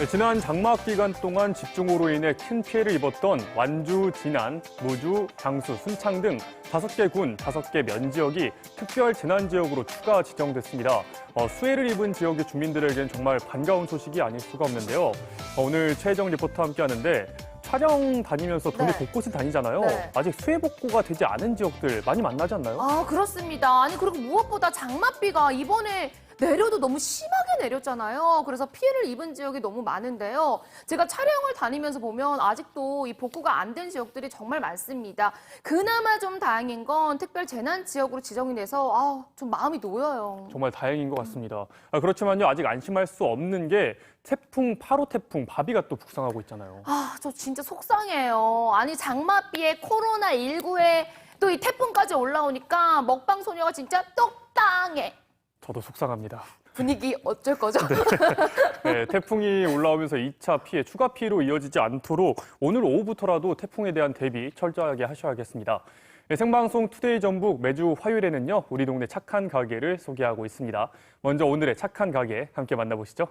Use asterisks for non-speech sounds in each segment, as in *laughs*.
네, 지난 장마학 기간 동안 집중호우로 인해 큰 피해를 입었던 완주, 진안, 무주, 장수, 순창 등 다섯 개 군, 다섯 개 면 지역이 특별 재난 지역으로 추가 지정됐습니다. 어, 수해를 입은 지역의 주민들에겐 정말 반가운 소식이 아닐 수가 없는데요. 어, 오늘 최혜정 리포터와 함께하는데 촬영 다니면서 동네 네. 곳곳을 다니잖아요. 네. 아직 수해 복구가 되지 않은 지역들 많이 만나지 않나요? 아, 그렇습니다. 아니, 그리고 무엇보다 장맛비가 이번에 내려도 너무 심하게 내렸잖아요. 그래서 피해를 입은 지역이 너무 많은데요. 제가 촬영을 다니면서 보면 아직도 이 복구가 안 된 지역들이 정말 많습니다. 그나마 좀 다행인 건 특별 재난 지역으로 지정이 돼서 아, 좀 마음이 놓여요. 정말 다행인 것 같습니다. 아, 그렇지만요, 아직 안심할 수 없는 게 태풍 8호 태풍 바비가 또 북상하고 있잖아요. 아, 저 진짜 속상해요. 아니, 장맛비에 코로나 19에 또 이 태풍까지 올라오니까 먹방 소녀가 진짜 똑당해. 저도 속상합니다. 분위기 어쩔 거죠? 네, 태풍이 올라오면서 2차 피해, 추가 피해로 이어지지 않도록 오늘 오후부터라도 태풍에 대한 대비 철저하게 하셔야겠습니다. 네, 생방송 투데이 전북 매주 화요일에는요, 우리 동네 착한 가게를 소개하고 있습니다. 먼저 오늘의 착한 가게 함께 만나보시죠.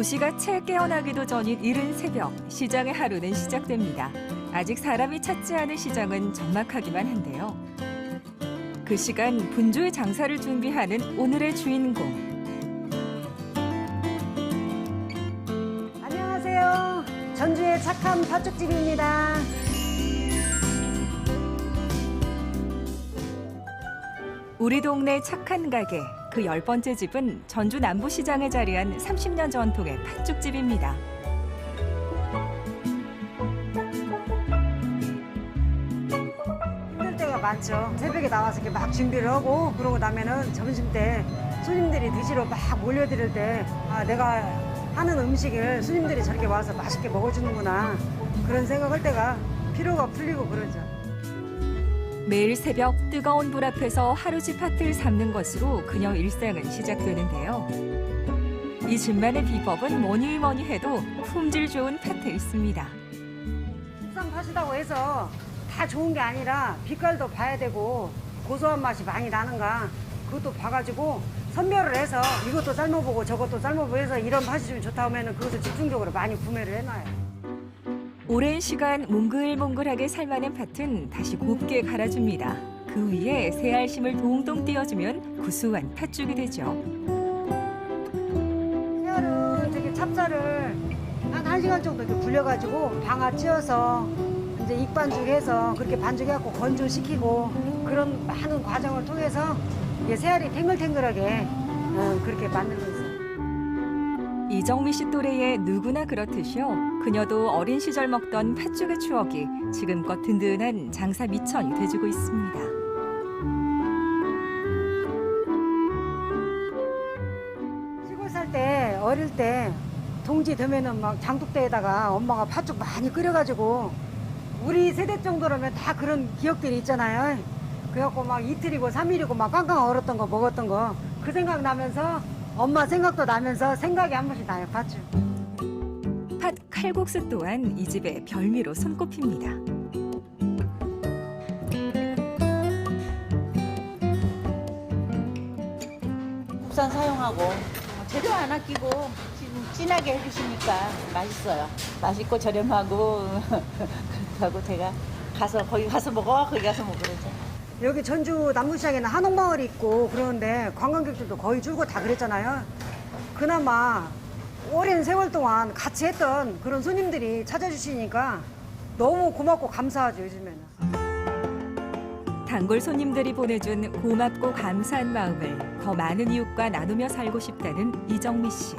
도시가 채 깨어나기도 전인 이른 새벽 시장의 하루는 시작됩니다. 아직 사람이 찾지 않은 시장은 적막하기만 한데요. 그 시간 분주의 장사를 준비하는 오늘의 주인공. 안녕하세요. 전주의 착한 팥죽집입니다. 우리 동네 착한 가게 그 열 번째 집은 전주 남부시장에 자리한 30년 전통의 팥죽집입니다. 힘들 때가 많죠. 새벽에 나와서 이렇게 막 준비를 하고 그러고 나면은 점심 때 손님들이 드시러 막 몰려들 때 아, 내가 하는 음식을 손님들이 저렇게 와서 맛있게 먹어주는구나 그런 생각할 때가 피로가 풀리고 그러죠. 매일 새벽 뜨거운 불 앞에서 하루지 팥을 삶는 것으로 그녀 일상은 시작되는데요. 이 집만의 비법은 뭐니 뭐니 해도 품질 좋은 팥에 있습니다. 국산 팥이라고 해서 다 좋은 게 아니라 빛깔도 봐야 되고 고소한 맛이 많이 나는가 그것도 봐가지고 선별을 해서 이것도 삶아보고 저것도 삶아보고 해서 이런 팥이 좀 좋다 하면 은 그것을 집중적으로 많이 구매를 해놔요. 오랜 시간 몽글몽글하게 삶아낸 팥은 다시 곱게 갈아줍니다. 그 위에 새알심을 동동 띄워주면 구수한 팥죽이 되죠. 새알은 저기 찹쌀을 한 1시간 정도 이렇게 불려가지고 방아 찧어서 이제 익반죽해서 그렇게 반죽해갖고 건조시키고 그런 많은 과정을 통해서 이게 새알이 탱글탱글하게 어, 그렇게 있어요. 이정미 씨 또래의 누구나 그렇듯이요. 그녀도 어린 시절 먹던 팥죽의 추억이 지금껏 든든한 장사 미천이 돼주고 있습니다. 시골 살 때 어릴 때 동지 되면은 막 장독대에다가 엄마가 팥죽 많이 끓여가지고 우리 세대 정도라면 다 그런 기억들이 있잖아요. 그래갖고 막 이틀이고 삼일이고 막 깡깡 얼었던 거 먹었던 거 그 생각 나면서 엄마 생각도 나면서 생각이 한 번씩 나요 팥죽. 팥 칼국수 또한 이 집의 별미로 손꼽힙니다. 국산 사용하고 재료 안 아끼고 지금 진하게 해주시니까 맛있어요. 맛있고 저렴하고 *laughs* 그렇다고 제가 가서 거기 가서 먹어 거기 가서 먹으러죠. 여기 전주 남부시장에는 한옥마을이 있고 그러는데 관광객들도 거의 줄고 다 그랬잖아요. 그나마 오랜 세월 동안 같이 했던 그런 손님들이 찾아주시니까 너무 고맙고 감사하죠 요즘에는. 단골 손님들이 보내준 고맙고 감사한 마음을 더 많은 이웃과 나누며 살고 싶다는 이정미 씨.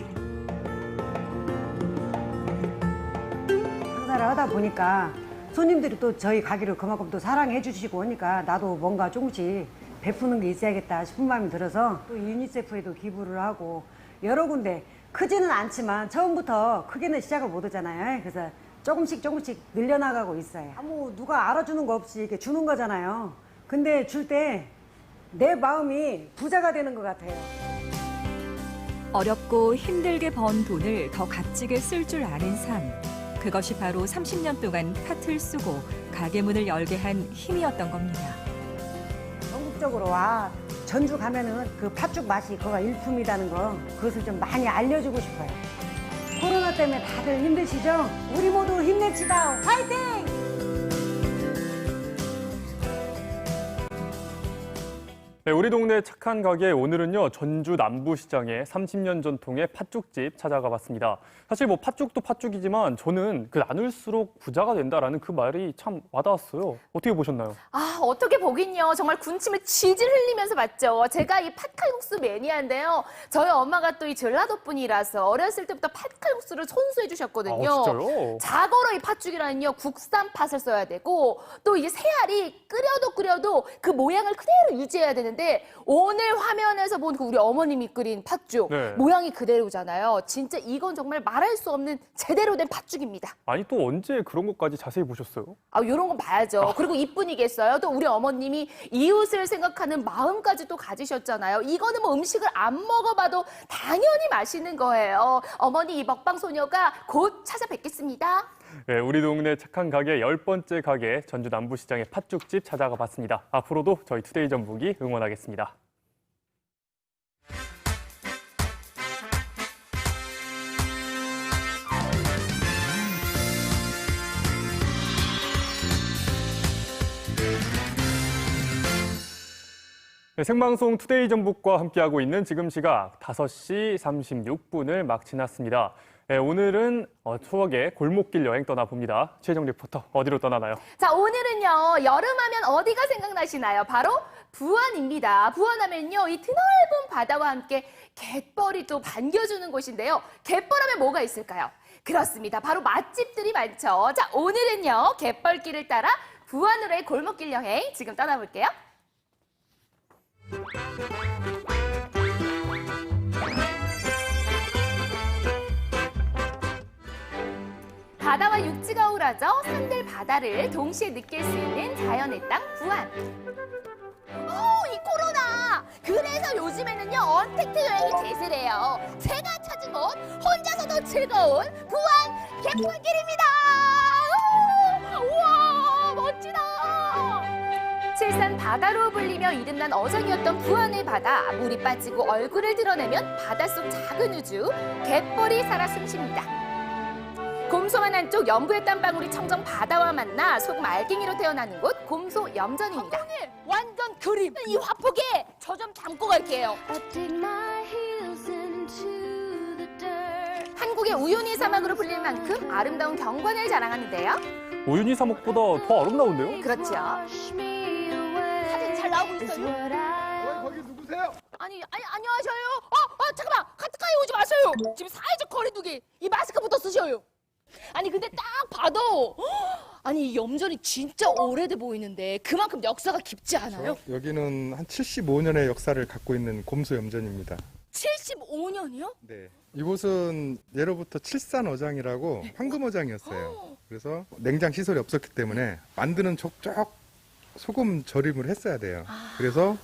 장사를 하다 보니까 손님들이 또 저희 가게를 그만큼 또 사랑해 주시고 하니까 나도 뭔가 조금씩 베푸는 게 있어야겠다 싶은 마음이 들어서 또 유니세프에도 기부를 하고 여러 군데 크지는 않지만 처음부터 크게는 시작을 못 하잖아요. 그래서 조금씩 조금씩 늘려나가고 있어요. 아무 누가 알아주는 거 없이 이렇게 주는 거잖아요. 근데 줄 때 내 마음이 부자가 되는 것 같아요. 어렵고 힘들게 번 돈을 더 값지게 쓸 줄 아는 삶. 그것이 바로 30년 동안 팥을 쓰고 가게 문을 열게 한 힘이었던 겁니다. 전국적으로 와 전주 가면은 그 팥죽 맛이 그거 일품이라는 거 그것을 좀 많이 알려주고 싶어요. 코로나 때문에 다들 힘드시죠? 우리 모두 힘냅시다. 화이팅! 네, 우리 동네 착한 가게 오늘은요 전주 남부시장의 30년 전통의 팥죽집 찾아가 봤습니다. 사실 뭐 팥죽도 팥죽이지만 저는 그 나눌수록 부자가 된다라는 그 말이 참 와닿았어요. 어떻게 보셨나요? 아, 어떻게 보긴요. 정말 군침을 질질 흘리면서 봤죠. 제가 이 팥칼국수 매니아인데요. 저희 엄마가 또 이 전라도 분이라서 어렸을 때부터 팥칼국수를 손수해 주셨거든요. 아, 진짜요? 자거로 이 팥죽이라는요 국산 팥을 써야 되고 또 이제 새알이 끓여도 끓여도 그 모양을 그대로 유지해야 되는 데 오늘 화면에서 본 그 우리 어머님이 끓인 팥죽 네. 모양이 그대로잖아요. 진짜 이건 정말 말할 수 없는 제대로 된 팥죽입니다. 아니 또 언제 그런 것까지 자세히 보셨어요? 아, 요런 건 봐야죠. 그리고 이뿐이겠어요. 또 우리 어머님이 이웃을 생각하는 마음까지 또 가지셨잖아요. 이거는 뭐 음식을 안 먹어봐도 당연히 맛있는 거예요. 어머니 이 먹방 소녀가 곧 찾아뵙겠습니다. 네, 우리 동네 착한 가게 열 번째 가게 전주 남부시장의 팥죽집 찾아가 봤습니다. 앞으로도 저희 투데이 전북이 응원하겠습니다. 네, 생방송 투데이 전북과 함께하고 있는 지금 시각 5시 36분을 막 지났습니다. 네, 오늘은 어, 추억의 골목길 여행 떠나봅니다. 최정 리포터 어디로 떠나나요? 자, 오늘은요, 여름하면 어디가 생각나시나요? 바로 부안입니다. 부안하면요, 이 드넓은 바다와 함께 갯벌이 또 반겨주는 곳인데요. 갯벌하면 뭐가 있을까요? 그렇습니다. 바로 맛집들이 많죠. 자, 오늘은요, 갯벌길을 따라 부안으로의 골목길 여행 지금 떠나볼게요. 바다와 육지가 어우러져 산들 바다를 동시에 느낄 수 있는 자연의 땅 부안. 오, 이 코로나! 그래서 요즘에는요, 언택트 여행이 대세래요. 제가 찾은 곳, 혼자서도 즐거운 부안 갯벌길입니다! 우! 우와, 멋지다! 칠산 바다로 불리며 이름난 어장이었던 부안의 바다. 물이 빠지고 얼굴을 드러내면 바닷속 작은 우주, 갯벌이 살아 숨쉽니다. 곰소한 한쪽 연부의 땀방울이 청정 바다와 만나 소금 알갱이로 태어나는 곳 곰소 염전입니다. 완전 그림. 이 화폭에 저 좀 담고 갈게요. 한국의 우유니 사막으로 불릴 만큼 아름다운 경관을 자랑하는데요. 오윤희 사목보다 더 아름다운데요? 그렇죠. 사진 잘 나오고 있어요. 거기 누구세요? 아니, 아니 안녕하셔요. 어, 어 잠깐만 가까이 오지 마세요. 지금 사회적 거리두기 이 마스크부터 쓰셔요. 아니 근데 딱 봐도 아니 이 염전이 진짜 오래돼 보이는데 그만큼 역사가 깊지 않아요? 여기는 한 75년의 역사를 갖고 있는 곰소 염전입니다. 75년이요? 네. 이곳은 예로부터 칠산어장이라고 황금어장이었어요. 그래서 냉장 시설이 없었기 때문에 만드는 족족 소금 절임을 했어야 돼요. 그래서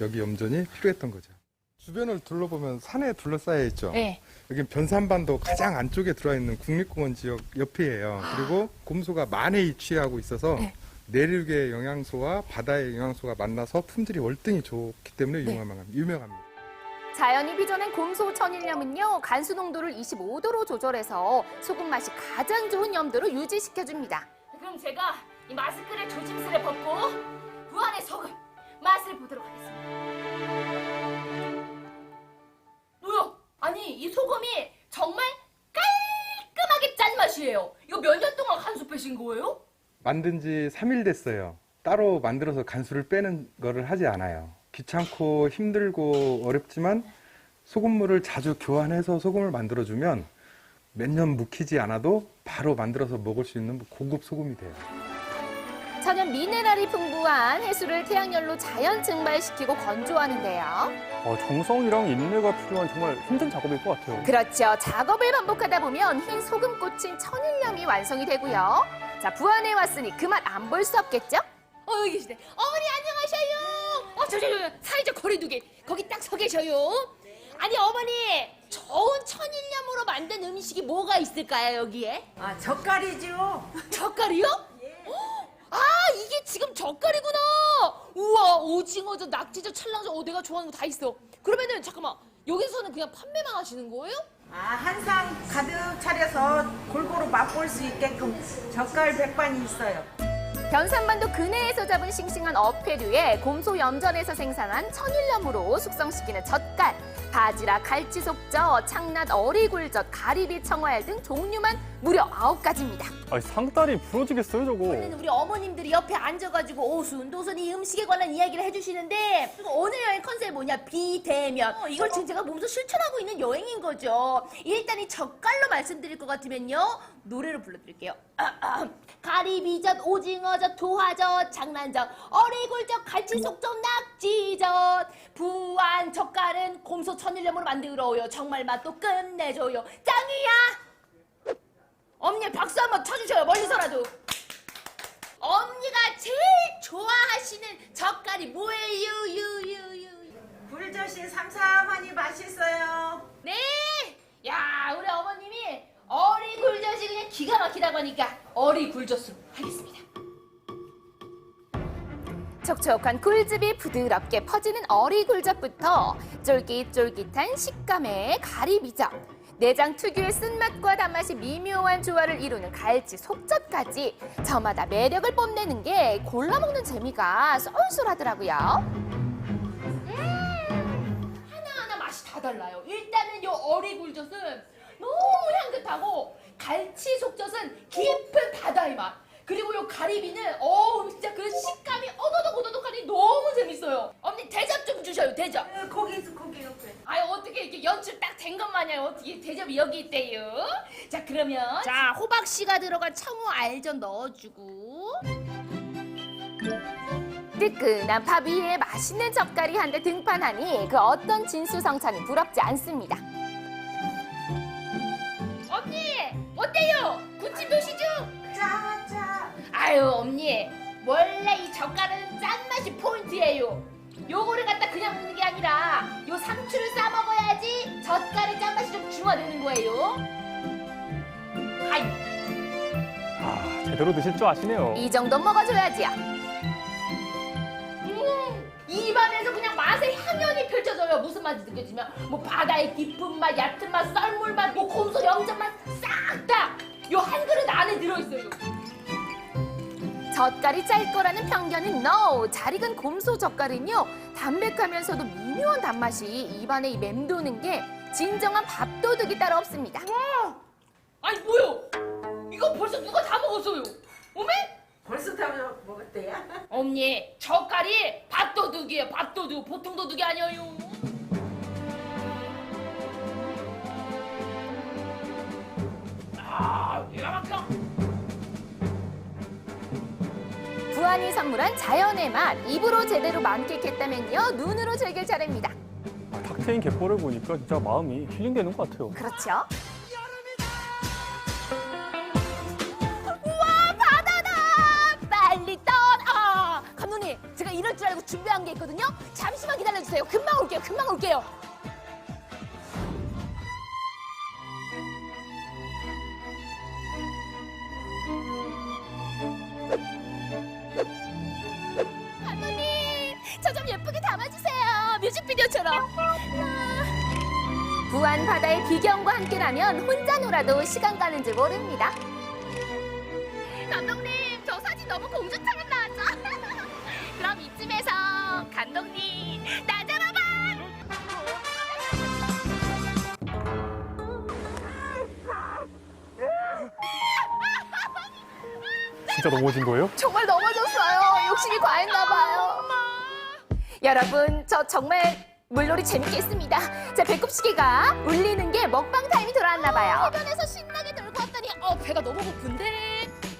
여기 염전이 필요했던 거죠. 주변을 둘러보면 산에 둘러싸여 있죠. 네. 여기 변산반도 가장 안쪽에 들어와 있는 국립공원 지역 옆이에요. 그리고 곰소가 만에 위치하고 있어서 네. 내륙의 영양소와 바다의 영양소가 만나서 품질이 월등히 좋기 때문에 유명합니다. 유명합니다. 자연이 빚어낸 곰소 천일염은요 간수 농도를 25도로 조절해서 소금 맛이 가장 좋은 염도로 유지시켜줍니다. 그럼 제가 이 마스크를 조심스레 벗고 부안의 소금 맛을 보도록 하겠습니다. 아니 이 소금이 정말 깔끔하게 짠 맛이에요. 이거 몇 년 동안 간수하신 거예요? 만든 지 3일 됐어요. 따로 만들어서 간수를 빼는 거를 하지 않아요. 귀찮고 힘들고 어렵지만 소금물을 자주 교환해서 소금을 만들어주면 몇 년 묵히지 않아도 바로 만들어서 먹을 수 있는 고급 소금이 돼요. 천연 미네랄이 풍부한 해수를 태양열로 자연 증발시키고 건조하는데요. 어, 정성이랑 인내가 필요한 정말 힘든 작업일 것 같아요. 그렇죠. 작업을 반복하다 보면 흰 소금 꽂힌 천일염이 완성이 되고요. 자, 부안에 왔으니 그 맛 안 볼 수 없겠죠? 어, 여기 계시네. 어머니 안녕하셔요. 어, 저, 저, 저, 사회적 거리두기. 거기 딱 서 계셔요. 아니, 어머니, 좋은 천일염으로 만든 음식이 뭐가 있을까요, 여기에? 아, 젓갈이죠. 젓갈이요? 아, 이게 지금 젓갈이구나! 우와, 오징어젓, 낙지젓, 찰랑젓, 어, 내가 좋아하는 거 다 있어. 그러면은, 잠깐만, 여기서는 그냥 판매만 하시는 거예요? 아, 한 상 가득 차려서 골고루 맛볼 수 있게끔 젓갈 백반이 있어요. 변산반도 근해에서 잡은 싱싱한 어패류에 곰소 염전에서 생산한 천일염으로 숙성시키는 젓갈, 바지락, 갈치 속젓, 창낫, 어리굴젓, 가리비, 청어알 등 종류만 무려 아홉 가지입니다. 아니, 상다리 부러지겠어요, 저거. 우리 어머님들이 옆에 앉아가지고 오순 도순 이 음식에 관한 이야기를 해주시는데 오늘 여행 컨셉이 뭐냐 비대면 어, 이걸 지금 제가 몸소 실천하고 있는 여행인 거죠 일단 이 젓갈로 말씀드릴 것 같으면요 노래로 불러드릴게요 가리비젓 오징어젓 도화젓 장난젓 어리굴젓 갈치속젓 낙지젓 부안 젓갈은 곰소 천일염으로 만들어요 정말 맛도 끝내줘요 짱이야 엄니 박수 한번 쳐주셔요 멀리서라도 언니가 제일 좋아하시는 젓갈이 뭐예요? 유유유. 굴젓이 삼삼하니 맛있어요. 네. 야 우리 어머님이 어리굴젓이 그냥 기가 막히다고 하니까 어리굴젓으로 하겠습니다. 촉촉한 굴즙이 부드럽게 퍼지는 어리굴젓부터 쫄깃쫄깃한 식감의 가리비젓, 내장 특유의 쓴맛과 단맛이 미묘한 조화를 이루는 갈치 속젓까지 저마다 매력을 뽐내는 게 골라 먹는 재미가 쏠쏠하더라고요. 하나하나 맛이 다 달라요. 일단은 요 어리굴젓은 너무 향긋하고 갈치 속젓은 깊은 바다의 맛. 그리고 요 가리비는 어우 진짜 그 식감이 어더덕 어더덕하니 너무 재밌어요. 언니 대접 좀 주셔요 대접. 거기 있어, 거기 옆에. 아유 어떻게 이렇게 연출 딱 된 것 마냥 어떻게 대접이 여기 있대요? 자 그러면 자 호박 씨가 들어간 청어 알전 넣어주고 뜨끈한 밥 위에 맛있는 젓갈이 한대 등판하니 그 어떤 진수성찬이 부럽지 않습니다. 언니 어때요? 군침 도시죠? 짜, 짜. 아유 언니 원래 이 젓갈은 짠맛이 포인트예요. 요거를 갖다 그냥 먹는 게 아니라 요 상추를 싸 먹어야지 젓갈의 짠맛이 좀 중화되는 거예요. 아이 아, 제대로 드실 줄 아시네요. 이 정도 먹어줘야지요. 음, 입안에서 그냥 맛의 향연이 펼쳐져요. 무슨 맛이 느껴지면 뭐 바다의 깊은 맛, 얕은 맛, 썰물 맛, 뭐 곰소 영장 맛싹 다 요 한 그릇 안에 들어있어요. 젓갈이 짤 거라는 편견은 no. 잘 익은 곰소 젓갈은요 담백하면서도 미묘한 단맛이 입안에 이 맴도는 게 진정한 밥도둑이 따로 없습니다. 아니 뭐요? 이거 벌써 누가 다 먹었어요? 어메? 벌써 다 먹었대요? 언니 젓갈이 밥도둑이에요 밥도둑 보통 도둑이 아니에요 아 기가 막혀 부안이 선물한 자연의 맛 입으로 제대로 만끽했다면요 눈으로 즐길 차례입니다. 아, 탁 트인 갯벌을 보니까 진짜 마음이 힐링되는 것 같아요. 그렇죠? 알고 준비한 게 있거든요. 잠시만 기다려주세요. 금방 올게요. 금방 올게요. 감독님 저 좀 예쁘게 담아주세요. 뮤직비디오처럼. 부안 바다의 비경과 함께라면 혼자 놀아도 시간 가는 줄 모릅니다. 감독님, 저 사진 너무 공주 감독님, 나 잡아봐! 진짜 넘어진 거예요? 정말 넘어졌어요. 욕심이 과했나 봐요. 여러분, 저 정말 물놀이 재밌게 했습니다. 자, 배꼽 시계가 울리는 게 먹방 타임이 돌아왔나 봐요. 해변에서 신나게 놀고 왔더니 어 배가 너무 고픈데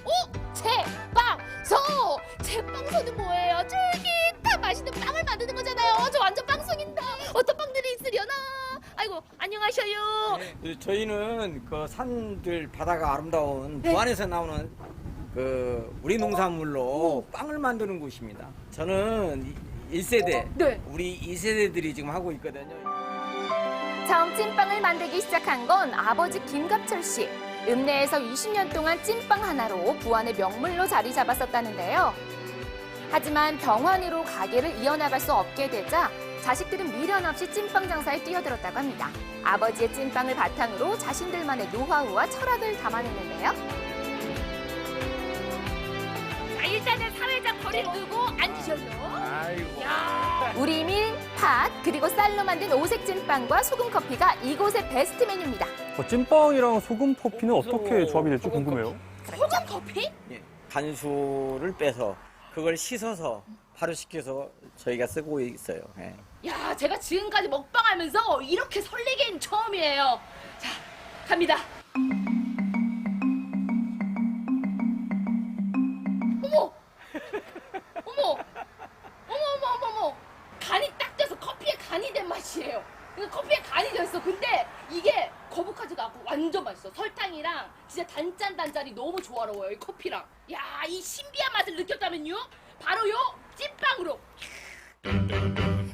어? 제빵소 제빵소는 뭐예요? 쫄깃 네, 저희는 그 산들 바다가 아름다운 부안에서 나오는 그 우리 농산물로 빵을 만드는 곳입니다. 저는 1세대, 네. 우리 2세대들이 지금 하고 있거든요. 처음 찐빵을 만들기 시작한 건 아버지 김갑철 씨. 읍내에서 20년 동안 찐빵 하나로 부안의 명물로 자리 잡았었다는데요. 하지만 병환이로 가게를 이어나갈 수 없게 되자 자식들은 미련 없이 찐빵 장사에 뛰어들었다고 합니다. 아버지의 찐빵을 바탕으로 자신들만의 노하우와 철학을 담아냈는데요. 자, 일단은 사회적 거리를 두고 앉으셔요. 우리 밀, 팥, 그리고 쌀로 만든 오색 찐빵과 소금 커피가 이곳의 베스트 메뉴입니다. 어, 찐빵이랑 소금 커피는 어떻게 조합이 될지 궁금해요. 소금 커피? 예, 간수를 빼서 그걸 씻어서 발효시켜서 저희가 쓰고 있어요. 예. 야, 제가 지금까지 먹방하면서 이렇게 설레긴 처음이에요. 자, 갑니다. 어머! 어머! 어머, 어머, 어머, 어머! 간이 딱 돼서 커피에 간이 된 맛이에요. 이거 커피에 간이 됐어. 근데 이게 거북하지가 않고 완전 맛있어. 설탕이랑 진짜 단짠단짠이 너무 조화로워요. 이 커피랑. 야, 이 신비한 맛을 느꼈다면요? 바로 요 찐빵으로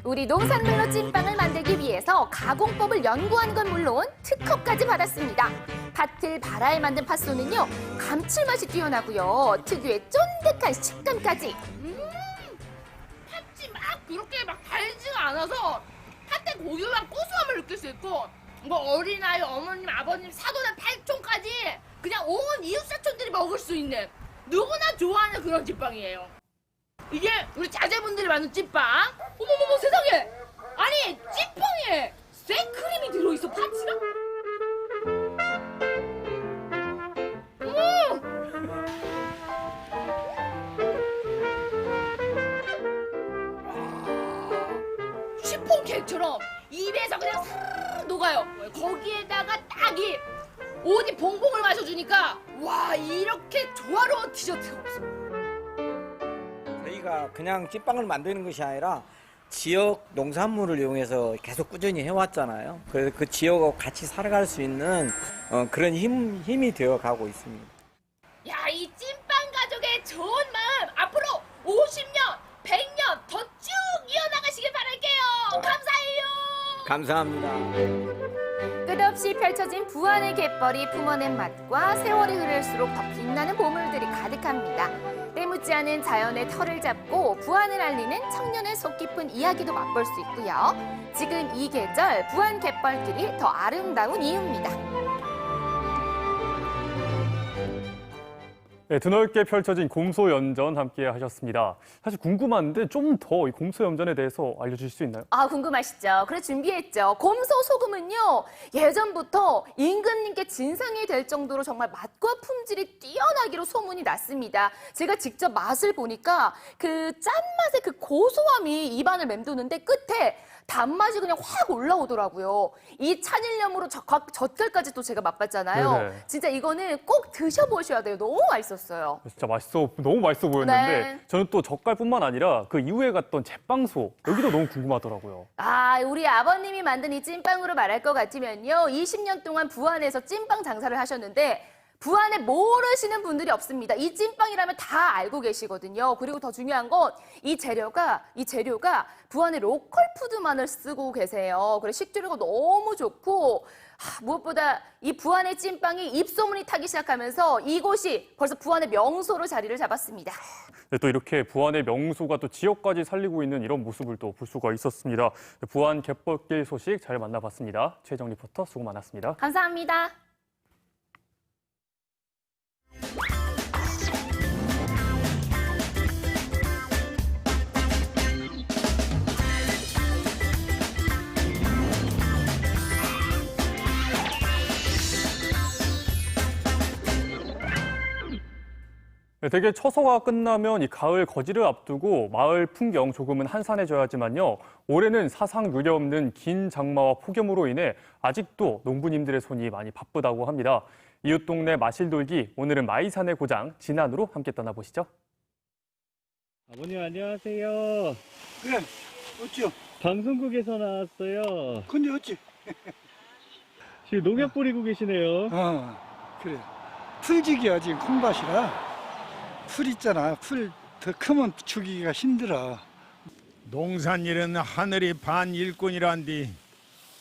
우리 농산물로 찐빵을 만들기 위해서 가공법을 연구한 건 물론 특허까지 받았습니다. 팥을 발아에 만든 팥소는요 감칠맛이 뛰어나고요 특유의 쫀득한 식감까지 팥이 막 그렇게 막 달지가 않아서 팥의 고유한 고소함을 느낄 수 있고 뭐 어린아이, 어머님, 아버님, 사돈한 팔촌까지 그냥 온 이웃사촌들이 먹을 수 있는 누구나 좋아하는 그런 찐빵이에요. 이게 우리 자제분들이 만든 찐빵. 어머머머 세상에! 아니 찐빵에 생크림이 들어있어 팥이랑? 시폰 케이크처럼 입에서 그냥 스르르 녹아요. 거기에다가 딱이 어디 봉봉을 마셔주니까 와 이렇게 조화로운 디저트가 없어. 저희가 그냥 찐빵을 만드는 것이 아니라 지역 농산물을 이용해서 계속 꾸준히 해왔잖아요. 그래서 그 지역하고 같이 살아갈 수 있는 어, 그런 힘, 힘이 되어 가고 있습니다. 야 이 찐빵 가족의 좋은 마음 앞으로 50년, 100년 더 쭉 이어나가시길 바랄게요. 감사해요. 감사합니다. 끝없이 펼쳐진 부안의 갯벌이 품어낸 맛과 세월이 흐를수록 더 빛나는 보물들이 가득합니다. 때묻지 않은 자연의 털을 잡고 부안을 알리는 청년의 속 깊은 이야기도 맛볼 수 있고요. 지금 이 계절 부안 갯벌길이 더 아름다운 이유입니다. 네, 드넓게 펼쳐진 곰소연전 함께 하셨습니다. 사실 궁금한데 좀 더 이 곰소연전에 대해서 알려주실 수 있나요? 아, 궁금하시죠? 그래 준비했죠. 곰소 소금은요, 예전부터 임금님께 진상이 될 정도로 정말 맛과 품질이 뛰어나기로 소문이 났습니다. 제가 직접 맛을 보니까 그 짠맛의 그 고소함이 입안을 맴도는데 끝에 단맛이 그냥 확 올라오더라고요. 이 찬일염으로 젓- 젓갈까지 또 제가 맛봤잖아요. 네네. 진짜 이거는 꼭 드셔보셔야 돼요. 너무 맛있었어요. 진짜 맛있어, 너무 맛있어 보였는데 네. 저는 또 젓갈뿐만 아니라 그 이후에 갔던 제빵소 여기도 너무 궁금하더라고요. 아, 우리 아버님이 만든 이 찐빵으로 말할 것 같으면요. 20년 동안 부안에서 찐빵 장사를 하셨는데 부안에 모르시는 분들이 없습니다. 이 찐빵이라면 다 알고 계시거든요. 그리고 더 중요한 건 이 재료가 이 재료가 부안의 로컬 푸드만을 쓰고 계세요. 그래 식재료가 너무 좋고 하, 무엇보다 이 부안의 찐빵이 입소문이 타기 시작하면서 이곳이 벌써 부안의 명소로 자리를 잡았습니다. 네, 또 이렇게 부안의 명소가 또 지역까지 살리고 있는 이런 모습을 또 볼 수가 있었습니다. 부안 갯벌길 소식 잘 만나봤습니다. 최정 리포터 수고 많았습니다. 감사합니다. 네, 되게 처서가 끝나면 이 가을 거지를 앞두고 마을 풍경 조금은 한산해져야지만요. 올해는 사상 유례 없는 긴 장마와 폭염으로 인해 아직도 농부님들의 손이 많이 바쁘다고 합니다. 이웃 동네 마실돌기 오늘은 마이산의 고장 진안으로 함께 떠나보시죠. 아버님 안녕하세요. 그래, 어찌요? 방송국에서 나왔어요. 근데 어찌? 지금 농약 뿌리고 계시네요. 어, 그래. 풀지기야, 지금 콩밭이라. 풀 있잖아. 풀 더 크면 죽이기가 힘들어. 농산일은 하늘이 반 일꾼이란디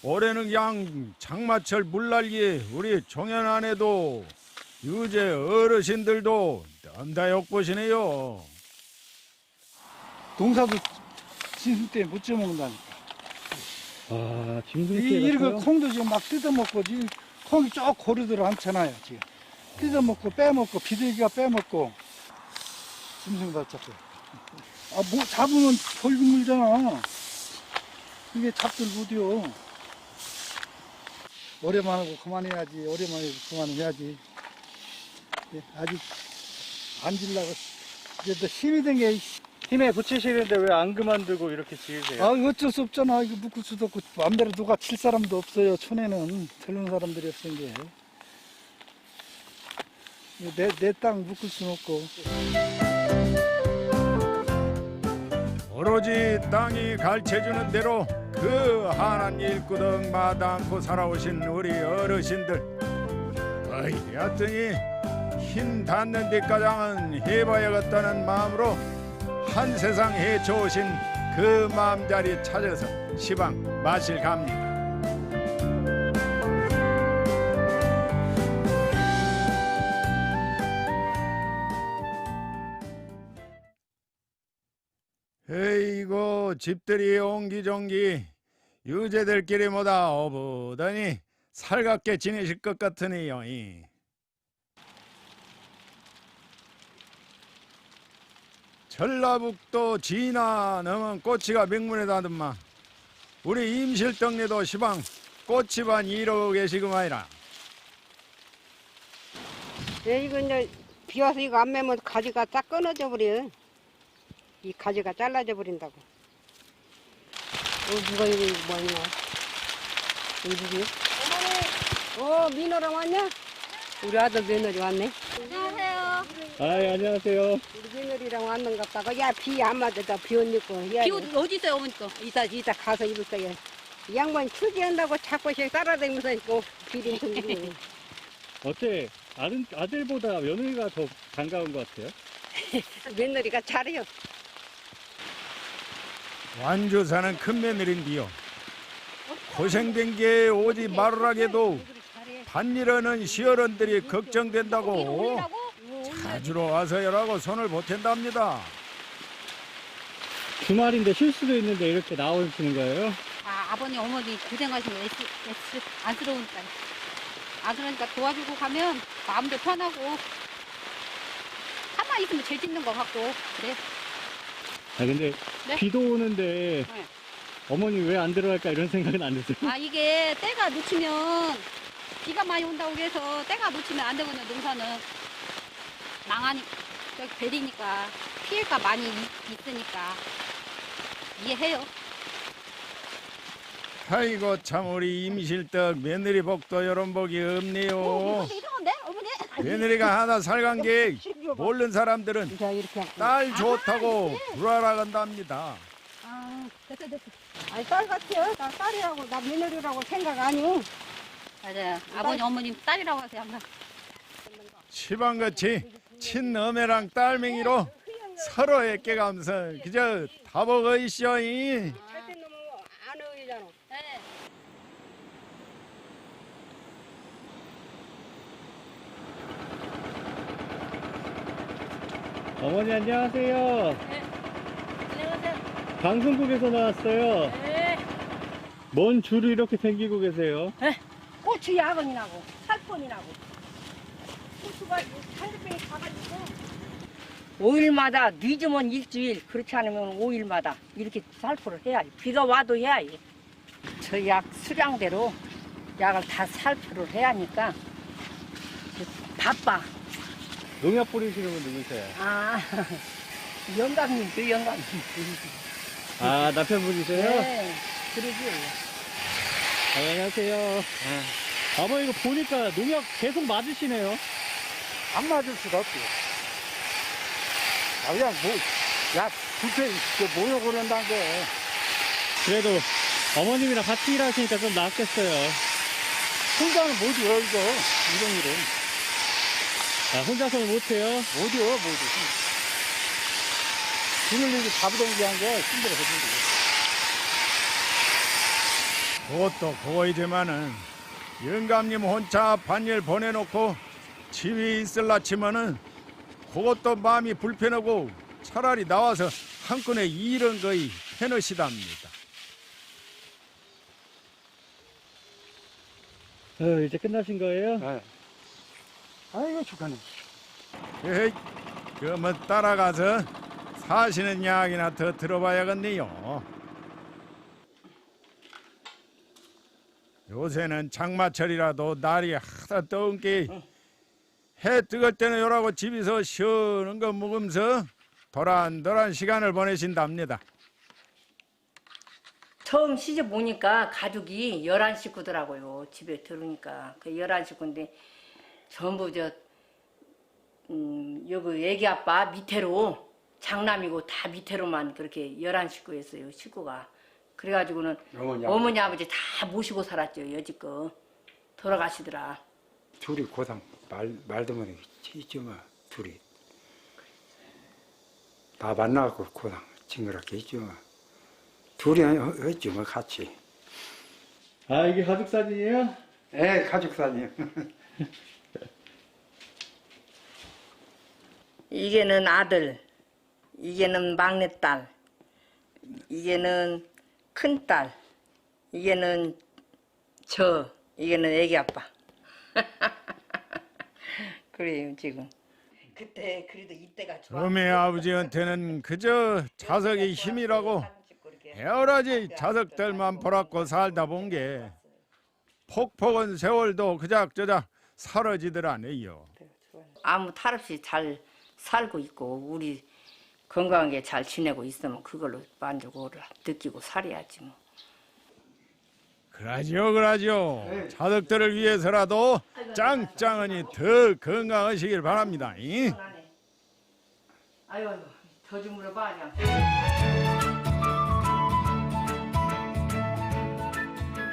올해는 그냥 장마철 물날기에 우리 종현 안에도 유재 어르신들도 넘다 욕보시네요. 농사도 짐승 때문에 못 쪄먹는다니까. 아, 이, 짐승캐가 이렇게 콩도 지금 막 뜯어먹고, 이 콩이 쭉 고르도록 않잖아요, 지금. 뜯어먹고, 빼먹고, 비둘기가 빼먹고, 짐승 다 잡고. 아, 뭐, 잡으면 벌금 물잖아. 이게 잡들 못이요. 오래만 하고 그만해야지, 오래만 하고 그만해야지. 예, 아직 안 질라고. 이제 또 힘이 든 게, 힘에 붙이시는데 왜 안 그만두고 이렇게 지으세요? 아, 어쩔 수 없잖아. 이거 묶을 수도 없고, 마음대로 누가 칠 사람도 없어요. 촌에는 젊은 사람들이 없은 게. 내, 내 땅 묶을 수는 없고. 오로지 땅이 가르쳐주는 대로 그 한한 일구덩 마다않고 살아오신 우리 어르신들 거의 되었더니 힘 닿는 데까지는 해봐야겠다는 마음으로 한 세상 해쳐오신 그 마음자리 찾아서 시방 마실 갑니다. 집들이 옹기종기 유재들끼리 모다 어부더니 살갑게 지내실 것 같으네요. 이. 전라북도 진화 넘은 꼬치가 명문에다더만 우리 임실동네도 시방 꼬치반 이러고 계시구만이라. 예, 이거 이제 비 와서 이거 안 매면 가지가 싹 끊어져 버려. 이 가지가 잘라져 버린다고. 어, 누가 이거 뭐냐? 누구지? 어머니! 어, 민호랑 왔냐? 우리 아들 며느리 왔네. 아, 예, 안녕하세요. 우리 며느리랑 왔는 것 같다고. 야, 비 안 맞았다. 비옷 입고. 야, 비 어디 있어요, 어머니 거? 이따, 이따 가서 입을 거야. 이 양반이 추기한다고 자꾸 씩 따라다니면서 있고, 비린. *laughs* 어때? 아들, 아들보다 며느리가 더 반가운 것 같아요? *laughs* 며느리가 잘해요. 완주 사는 큰 며느리인데요. 고생된 게 오지 말으라게도 반일하는 시어른들이 걱정된다고 자주로 와서요라고 손을 보탠답니다. 주말인데 쉴 수도 있는데 이렇게 나오시는 거예요? 아, 아버님, 어머니 고생하시면 애쓰, 애쓰, 안쓰러우니까. 안 그러니까 도와주고 가면 마음도 편하고. 가만히 있으면 죄 짓는 것 같고. 그래. 아, 근데 네? 비도 오는데 네. 어머니 왜 안 들어갈까 이런 생각은 안 드세요? 아, 이게 때가 놓치면 비가 많이 온다고 해서 때가 놓치면 안 되거든요, 농사는. 망하니, 저기 베리니까 피해가 많이 있- 있으니까. 이해해요. 아이고 참 우리 임실떡 며느리 복도 이런 복이 없네요. 근데 이상한데? 어머니? 며느리가 하나 살간 게 모르는 사람들은 자, 이렇게. 하고. 딸 좋다고 불알아간답니다. 아, 됐어, 됐어. 아니, 딸 같아요. 나 딸이라고, 나 며느리라고 생각 아니오. 맞아요. 아버님, 어머님 딸이라고 하세요, 항상. 시방같이 친어매랑 딸맹이로 서로 애껴가면서 그저 다보거이쇼이 절대 너무 안 어울리잖아. 네. 어머니 안녕하세요. 안녕하세요. 방송국에서 나왔어요. 네. 뭔 줄을 이렇게 생기고 계세요? 고추 야근이 나고, 살폰이 나고. 고추가 한두병이 가가지고. 5일마다 늦으면 일주일, 그렇지 않으면 5일마다 이렇게 살포를 해야지. 비가 와도 해야지. 저 약 수량대로 약을 다 살포를 해야 하니까 바빠. 농약 뿌리시는 분 누구세요? 아, *laughs* 영감님, 그 영감님. 아 남편분이세요? 네, 그러지. 아, 안녕하세요. 아버님 이거 보니까 농약 계속 맞으시네요. 안 맞을 수가 없지. 아, 그냥 뭐, 야, 불태, 그 모여 그런다는 게. 그래도 어머님이랑 같이 일하시니까 좀 낫겠어요. 혼자는 못이요, 이거. 이런 일은. 아, 혼자서는 못해요? 못이요, 못이. 그걸 이렇게 잡아당기 한게 힘들어서 그러지. 그것도 그거이지만은 영감님 혼자 반일 보내놓고 집에 있을라 치면은 그것도 마음이 불편하고 차라리 나와서 한꺼번에 이런 거이 해놓으시답니다. 어, 이제 끝나신 거예요? 네. 아이고 축하네. 에이, 그러면 따라가서 사시는 이야기나 더 들어봐야겠네요. 요새는 장마철이라도 날이 하다 더운 게해 뜨걸 때는 요라고 집에서 시원한 거 먹으면서 도란도란 시간을 보내신답니다. 처음 시집 오니까 가족이 11식구더라고요. 집에 들어오니까. 그 11식구인데 전부 저, 음, 여기 애기 아빠 밑에로 장남이고 다 밑에로만 그렇게 11식구였어요. 식구가. 그래가지고는 어머니, 어머니, 아버지 다 모시고 살았죠. 여지껏. 돌아가시더라. 둘이 고상 말 말도 못해 뭐 둘이 다 만나갖고 고상 징그럽게 뭐. 둘이 했죠 뭐 같이 아, 이게 가족 사진이에요? 예 가족 사진 *laughs* 이게는 아들, 이게는 막내딸, 이게는 큰딸, 이게는 저, 이게는 애기 아빠. *laughs* 그래요, 지금. 그때 그래도 이때가 좋아. 음의 아버지한테는 그저 자석의 힘이라고 여러지 자석들만 보라고 살다 본 게 폭폭한 세월도 그작저작 사라지더라네요. 아무 탈 없이 잘 살고 있고 우리 건강하게 잘 지내고 있으면 그걸로 만족을 느끼고 살아야지 뭐. 그러죠, 그러죠. 자석들을 위해서라도 짱짱하니 더 건강하시길 바랍니다. 이? 아유, 더좀 물어봐, 그냥.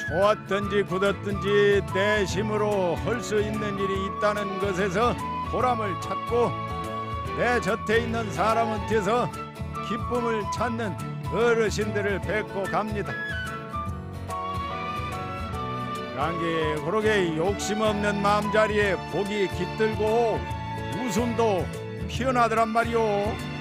좋았든지 굳었든지 내 힘으로 할 수 있는 일이 있다는 것에서 보람을 찾고 내 곁에 있는 사람한테서 기쁨을 찾는 어르신들을 뵙고 갑니다. 그게 그러게 욕심 없는 마음자리에 복이 깃들고 웃음도 피어나더란 말이오.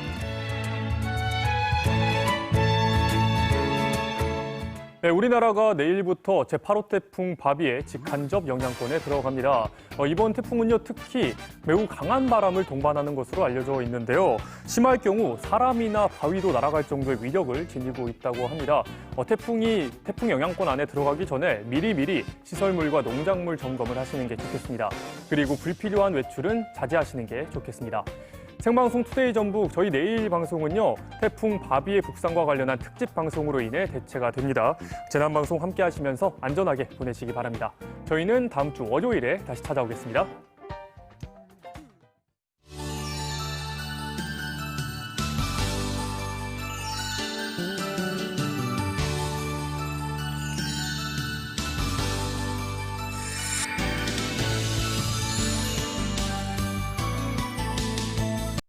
네, 우리나라가 내일부터 제8호 태풍 바비의 직간접 영향권에 들어갑니다. 어, 이번 태풍은요, 특히 매우 강한 바람을 동반하는 것으로 알려져 있는데요. 심할 경우 사람이나 바위도 날아갈 정도의 위력을 지니고 있다고 합니다. 어, 태풍이 태풍 영향권 안에 들어가기 전에 미리미리 시설물과 농작물 점검을 하시는 게 좋겠습니다. 그리고 불필요한 외출은 자제하시는 게 좋겠습니다. 생방송 투데이 전북 저희 내일 방송은요 태풍 바비의 북상과 관련한 특집 방송으로 인해 대체가 됩니다. 재난 방송 함께 하시면서 안전하게 보내시기 바랍니다. 저희는 다음 주 월요일에 다시 찾아오겠습니다.